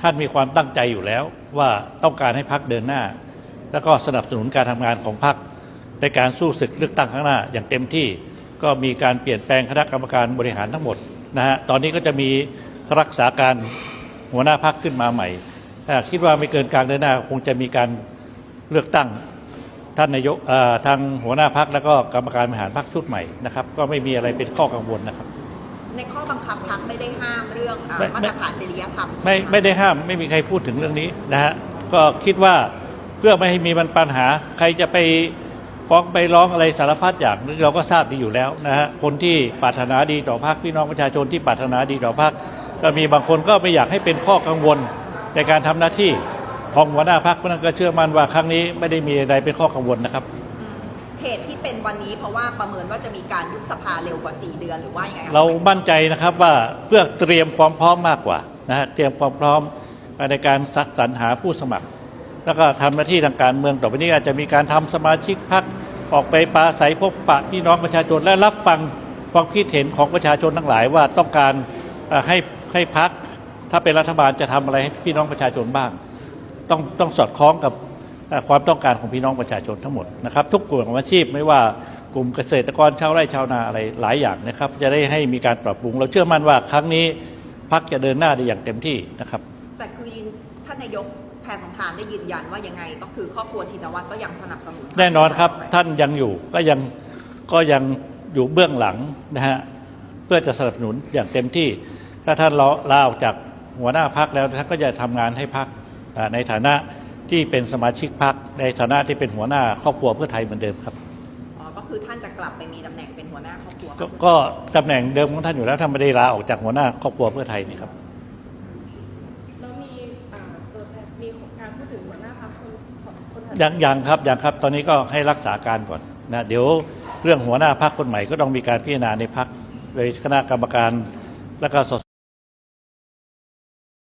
ท่านมีความตั้งใจอยู่แล้ว ว่าต้องการให้พักเดินหน้า แล้วก็สนับสนุนการทำงานของพักในการสู้ศึกเลือกตั้งข้างหน้า อย่างเต็มที่ก็มีการเปลี่ยนแปลงคณะกรรมการบริหารทั้งหมดนะฮะตอนนี้ก็จะมีรักษาการหัวหน้าพักขึ้นมาใหม่ถ้าคิดว่าไม่เกินกลางเดือนหน้าคงจะมีการเลือกตั้งท่านนายกทางหัวหน้าพักแล้วก็กรรมการบริหารพักชุดใหม่นะครับ ก็ไม่มีอะไรเป็นข้อกังวลนะครับ ในข้อบังคับพักไม่ได้ห้ามเรื่องอ่าไม่มาไม่ ตรฐานจริยธรรมใช่ไม่หคะไม่ได้ห้ามไม่มีใครพูดถึงเรื่องนี้นะฮะก็คิดว่าเพื่อไม่ให้มีมันปัญหา ใครจะไปฟ้องไปร้องอะไรสารพัดอย่างเราก็ทราบดีอยู่แล้วนะฮะคนที่ปรารถนาดีต่อพรรคพี่น้องประชาชนที่ปรารถนาดีต่อพรรคก็มีบางคนก็ไม่อยากให้เป็นข้อกังวลในการทำหน้าที่ของหัวหน้าพรรคเพราะฉะนั้นก็เชื่อมั่นว่าครั้งนี้ไม่ได้มีอะไรเป็นข้อกังวลนะครับ เหตุที่เป็นวันนี้เพราะว่าประเมินว่าจะมีการยุบสภาเร็วกว่า 4 เดือนหรือว่ายังไงคะเรามั่นใจนะครับว่าเพื่อเตรียมความพร้อมมากกว่านะฮะเตรียมความพร้อมในการสัดสรรหาผู้สมัคร แล้วก็ทำหน้าที่ทางการเมืองต่อไปนี้อาจจะมีการทำสมาชิกพักออกไปปราศัยพบปะพี่น้องประชาชนและรับฟังความคิดเห็นของประชาชนทั้งหลายว่าต้องการให้ให้พักถ้าเป็นรัฐบาลจะทำอะไรให้พี่น้องประชาชนบ้าง ต้องต้องสอดคล้องกับ ความต้องการของพี่น้องประชาชนทั้งหมดนะครับ ทุกกลุ่มอาชีพไม่ว่ากลุ่มเกษตรกรชาวไร่ชาวนาอะไรหลายอย่างนะครับ จะได้ให้มีการปรับปรุง เราเชื่อมั่นว่าครั้งนี้พักจะเดินหน้าได้อย่างเต็มที่นะครับ แต่คือยินท่านนายกแพทองทานได้ยืนยันว่ายังไง ก็คือครอบครัวชินวัตรก็ยังสนับสนุนแน่นอนครับท่านยังอยู่ก็ยังก็ยังอยู่เบื้องหลังนะฮะเพื่อจะสนับสนุนอย่างเต็มที่ ถ้าท่านลาลาออกจากหัวหน้าพักแล้วท่านก็จะทำงานให้พักในฐานะ ที่เป็นสมาชิกพักในฐานะที่เป็นหัวหน้าครอบครัวเพื่อไทยเหมือนเดิมครับอ๋อก็คือท่านจะกลับไปมีตำแหน่งเป็นหัวหน้าครอบครัวก็ก็ตำแหน่งเดิมของท่านอยู่แล้วท่านไม่ได้ลาออกจากหัวหน้าครอบครัวเพื่อไทยนี่ครับแล้วมีอ่าตัวแทนมีการพูดถึงหัวหน้าพรรคคนคนถัดยังยังครับยังครับ ตอนนี้ก็ให้รักษาการก่อนนะเดี๋ยวเรื่องหัวหน้าพักคนใหม่ก็ต้องมีการพิจารณาในพักโดยคณะกรรมการและก็ส